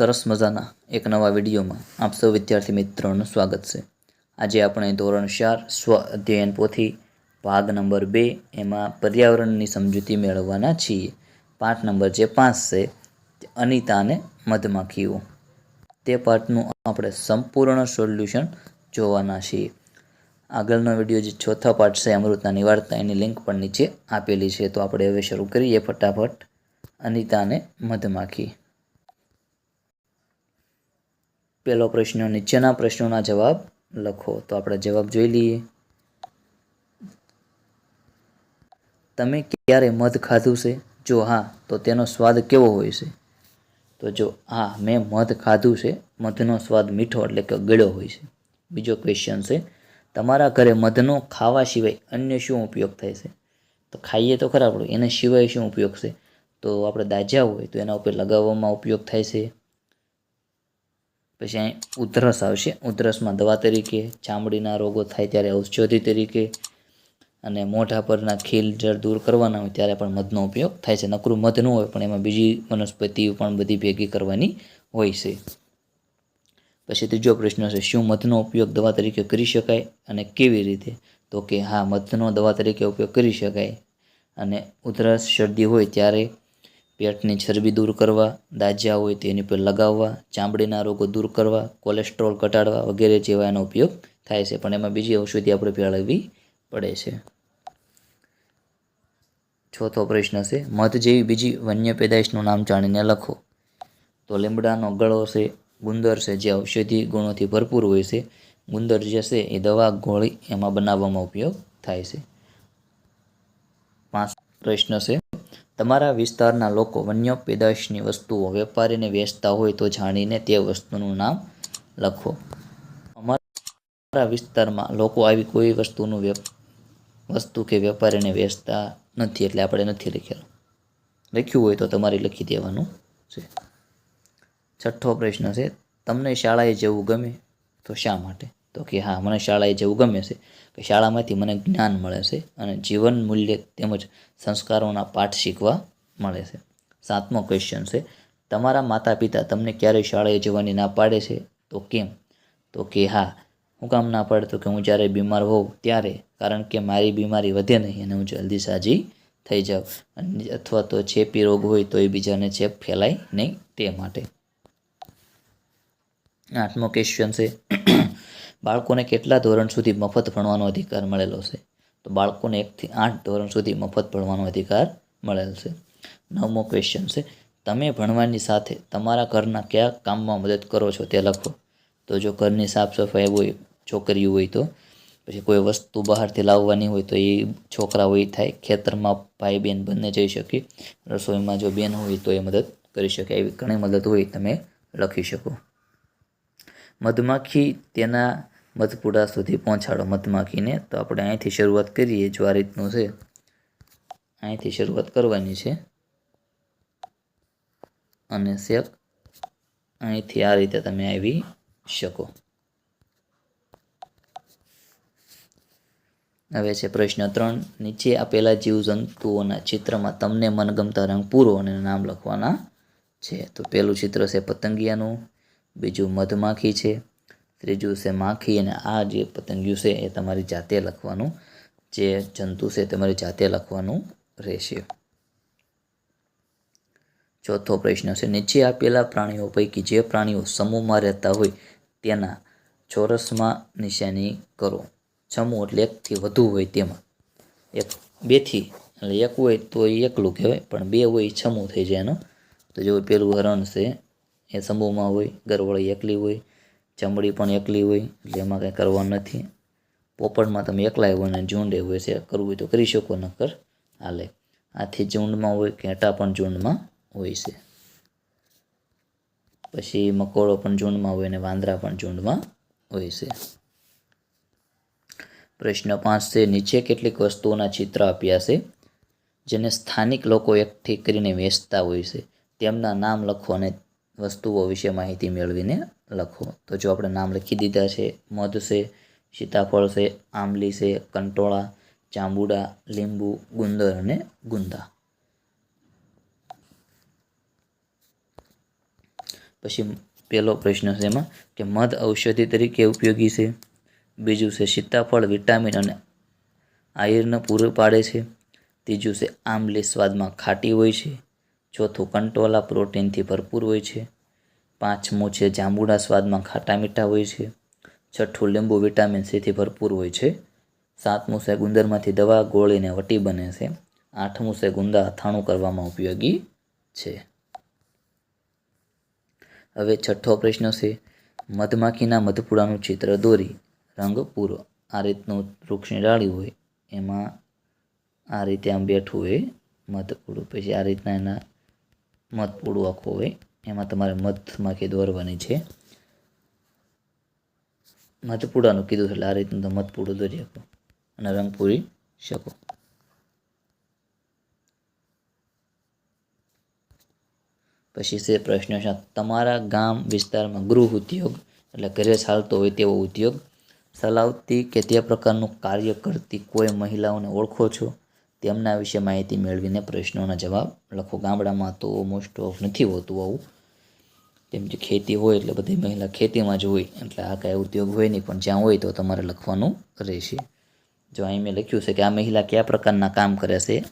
સરસ મજાના એક નવા વિડીયોમાં આપ સૌ વિદ્યાર્થી મિત્રોનું સ્વાગત છે. આજે આપણે ધોરણ ચાર સ્વ અધ્યયન પોથી ભાગ નંબર બે એમાં પર્યાવરણની સમજૂતી મેળવવાના છીએ. પાઠ નંબર જે પાંચ છે તે અનિતા અને મધમાખીઓ તે પાઠનું આપણે સંપૂર્ણ સોલ્યુશન જોવાના છીએ. આગળનો વીડિયો જે ચોથા પાઠ છે અમૃતના વાર્તા એની લિંક પણ નીચે આપેલી છે. તો આપણે હવે શરૂ કરીએ ફટાફટ. અનિતા અને મધમાખી પહેલો પ્રશ્ન નીચેના પ્રશ્નોના જવાબ લખો. તો આપણે જવાબ જોઈ લઈએ. તમે ક્યારે મધ ખાધું છે? જો હા, તો તેનો સ્વાદ કેવો હોય છે? તો જો હા, મેં મધ ખાધું છે. મધનો સ્વાદ મીઠો એટલે કે ગળ્યો હોય છે. બીજો ક્વેશ્ચન છે, તમારા ઘરે મધનો ખાવા સિવાય અન્ય શું ઉપયોગ થાય છે? તો ખાઈએ તો ખરા આપણે એના સિવાય શું ઉપયોગ છે? તો આપણે દાજા હોય તો એના ઉપર લગાવવામાં ઉપયોગ થાય છે. પછી અહીં ઉધરસ આવશે. ઉધરસમાં દવા તરીકે, ચામડીના રોગો થાય ત્યારે ઔષધિ તરીકે અને મોઢા પરના ખીલ જળ દૂર કરવાના હોય ત્યારે પણ મધનો ઉપયોગ થાય છે. નકરું મધ ન હોય, પણ એમાં બીજી વનસ્પતિઓ પણ બધી ભેગી કરવાની હોય છે. પછી ત્રીજો પ્રશ્ન છે, શું મધનો ઉપયોગ દવા તરીકે કરી શકાય અને કેવી રીતે? તો કે હા, મધનો દવા તરીકે ઉપયોગ કરી શકાય અને ઉધરસ શરદી હોય ત્યારે પેટની ચરબી દૂર કરવા, દાજ્યા હોય તેની પર લગાવવા, ચામડીના રોગો દૂર કરવા, કોલેસ્ટ્રોલ ઘટાડવા વગેરે જેવા એનો ઉપયોગ થાય છે. પણ એમાં બીજી ઔષધિ આપણે ભેળવવી પડે છે. ચોથો પ્રશ્ન છે, મધ જેવી બીજી વન્ય પેદાશનું નામ જાણીને લખો. તો લીમડાનો ગળો છે, ગુંદર છે, જે ઔષધિ ગુણોથી ભરપૂર હોય છે. ગુંદર જે છે એ દવા ગોળી એમાં બનાવવામાં ઉપયોગ થાય છે. પાંચ પ્રશ્ન છે તમારા વિસ્તારના લોકો વન્ય પેદાશની વસ્તુઓ વેપારીને વેચતા હોય તો જાણીને તે વસ્તુનું નામ લખો. અમારા વિસ્તારમાં લોકો આવી કોઈ વસ્તુનું વસ્તુ કે વેપારીને વેચતા નથી એટલે આપણે નથી લખેલું. લખ્યું હોય તો તમારે લખી દેવાનું છે. છઠ્ઠો પ્રશ્ન છે, તમને શાળાએ જવું ગમે તો શા માટે? તો કે, હા, મને શાળાએ જવું ગમે છે. કે શાળામાંથી મને જ્ઞાન મળે છે અને જીવન મૂલ્ય તેમજ સંસ્કારોના પાઠ શીખવા મળે છે. સાતમો ક્વેશ્ચન છે, તમારા માતા પિતા તમને ક્યારેય શાળાએ જવાની ના પાડે છે? તો કેમ? તો કે, હા, હું કામ ના પાડે તો કે હું જ્યારે બીમાર હોઉં ત્યારે, કારણ કે મારી બીમારી વધે નહીં અને હું જલ્દી સાજી થઈ જાઉં. અને અથવા તો ચેપી રોગ હોય તો એ બીજાને ચેપ ફેલાય નહીં તે માટે. આઠમો ક્વેશ્ચન છે બાળકોને કેટલા ધોરણ સુધી મફત ભણવાનો અધિકાર મળેલો છે? તો બાળકોને એકથી આઠ ધોરણ સુધી મફત ભણવાનો અધિકાર મળેલ છે. નવમો ક્વેશ્ચન છે, તમે ભણવાની સાથે તમારા ઘરના કયા કામમાં મદદ કરો છો તે લખો. તો જો ઘરની સાફ સફાઈ હોય છોકરીઓ હોય તો, પછી કોઈ વસ્તુ બહારથી લાવવાની હોય તો એ છોકરા હોય થાય, ખેતરમાં ભાઈ બહેન બંને જઈ શકે, રસોઈમાં જો બેન હોય તો એ મદદ કરી શકે, એવી ઘણી મદદ હોય તમે લખી શકો. મધમાખી તેના મધપુડા સુધી પહોંચાડો મધમાખીને તો આપણે અહીંથી શરૂઆત કરીએ, જો આ રીતનું છે. અહીંથી શરૂઆત કરવાની છે. અને શેક અહીંથી આ રીતે તમે આવી શકો. હવે છે પ્રશ્ન ત્રણ. નીચે આપેલા જીવજંતુઓના ચિત્રમાં તમને મનગમતા રંગ પૂરો અને નામ લખવાના છે. તો પહેલું ચિત્ર છે પતંગિયાનું, બીજું મધમાખી છે ત્રીજું છે માખી અને આ જે પતંગિયું છે એ તમારી જાતે લખવાનું, જે જંતુ છે તમારી જાતે લખવાનું રહેશે. ચોથો પ્રશ્ન છે, નીચે આપેલા પ્રાણીઓ પૈકી જે પ્રાણીઓ સમૂહમાં રહેતા હોય તેના ચોરસમાં નિશાની કરો. સમૂહ એટલે એકથી વધુ હોય તેમાં. એક બેથી, એટલે એક હોય તો એ એકલું કહેવાય, પણ બે હોય એ સમૂહ થઈ જાય એનો. તો જો પેલું હરણ છે એ સમૂહમાં હોય, ગરવળી એકલી હોય ચમડી પણ એકલી હોય, એટલે એમાં કંઈ કરવાનું નથી. પોપડમાં તમે એકલા હોય ને ઝુંડે હોય છે, કરવું હોય તો કરી શકો, નકર હાલે. આથી ઝુંડમાં હોય, ઘેટા પણ ઝુંડમાં હોય છે. પછી મકોડો પણ ઝુંડમાં હોય ને વાંદરા પણ ઝુંડમાં હોય છે. પ્રશ્ન પાંચ છે, નીચે કેટલીક વસ્તુઓના ચિત્ર આપ્યા છે, જેને સ્થાનિક લોકો એકઠી કરીને વેચતા હોય છે. તેમના નામ લખો અને વસ્તુઓ વિશે માહિતી મેળવીને લખો. તો જો આપણે નામ લખી દીધા છે, મધ છે, સીતાફળ છે, આંબલી છે, કંટોળા જાંબુડા લીંબુ, ગુંદર અને ગુંદા. પછી પહેલો પ્રશ્ન છે એમાં કે મધ ઔષધિ તરીકે ઉપયોગી છે. બીજું છે સીતાફળ, વિટામિન અને આયર્ન પૂરું પાડે છે. ત્રીજું છે આંબલી સ્વાદમાં ખાટી હોય છે. ચોથું કંટોલા પ્રોટીનથી ભરપૂર હોય છે. પાંચમું છે જાંબુડા સ્વાદમાં ખાટા મીઠા હોય છે. છઠ્ઠું લીંબુ વિટામિન સીથી ભરપૂર હોય છે. સાતમું છે ગુંદરમાંથી દવા ગોળીને વટી બને છે. આઠમું છે ગુંદા અથાણું કરવામાં ઉપયોગી છે. હવે છઠ્ઠો પ્રશ્ન છે, મધમાખીના મધપુડાનું ચિત્ર દોરી, રંગ પૂરો. આ રીતનું વૃક્ષની ડાળી હોય, એમાં આ રીતે આમ બેઠું હોય મધપુડું. પછી આ રીતના એના મધપૂડું આખું હોય. એમાં તમારે મધમાખી દોરવાની છે. મધપુડાનું કીધું એટલે આ રીતનું તમે મધપુડું દોરી શકો અને રંગ પૂરી શકો. પછી છે પ્રશ્ન છે, તમારા ગામ વિસ્તારમાં ગૃહ ઉદ્યોગ એટલે ઘરે ચાલતો હોય તેવો ઉદ્યોગ ચલાવતી કે તે પ્રકારનું કાર્ય કરતી કોઈ મહિલાઓને ઓળખો છો? તેમના વિશે માહિતી મેળવીને પ્રશ્નોના જવાબ લખો. ગામડામાં તો મોસ્ટ ઓફ નથી હોતું આવું. કેમ કે ખેતી હોય એટલે બધી મહિલા ખેતીમાં જ હોય. એટલે આ કાંઈ ઉદ્યોગ હોય નહીં, પણ જ્યાં હોય તો તમારે લખવાનું રહેશે. જો અહીં મેં લખ્યું છે કે આ મહિલા કયા પ્રકારના કામ કરે છે,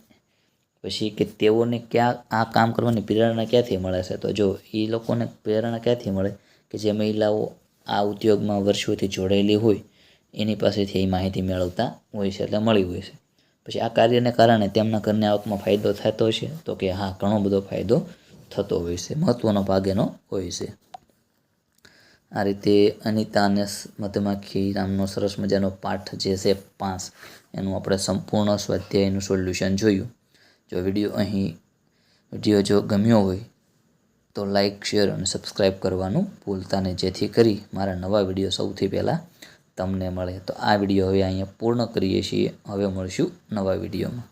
પછી કે તેઓને ક્યાં આ કામ કરવાની પ્રેરણા ક્યાંથી મળે છે? તો જો એ લોકોને પ્રેરણા ક્યાંથી મળે? કે જે મહિલાઓ આ ઉદ્યોગમાં વર્ષોથી જોડાયેલી હોય, એની પાસેથી એ માહિતી મેળવતા હોય છે એટલે મળી હોય છે. પછી આ કાર્યને કારણે તેમના ઘરની આવકમાં ફાયદો થતો છે. તો કે હા, ઘણો બધો ફાયદો થતો હોય છે મહત્ત્વનો ભાગ એનો હોય છે. આ રીતે અનિતા અને મધમાખી નામનો સરસ મજાનો પાઠ જે છે પાંચ, એનું આપણે સંપૂર્ણ સ્વાધ્યાયનું સોલ્યુશન જોયું. જો વીડિયો અહીં, વીડિયો જો ગમ્યો હોય, તો લાઈક, શેર અને સબસ્ક્રાઈબ કરવાનું ભૂલતા નહીં. જેથી કરી મારા નવા વીડિયો સૌથી પહેલાં તમને મળે. તો આ વીડિયો હવે અહીંયા પૂર્ણ કરીએ છીએ. હવે મળશું નવા વિડીયોમાં.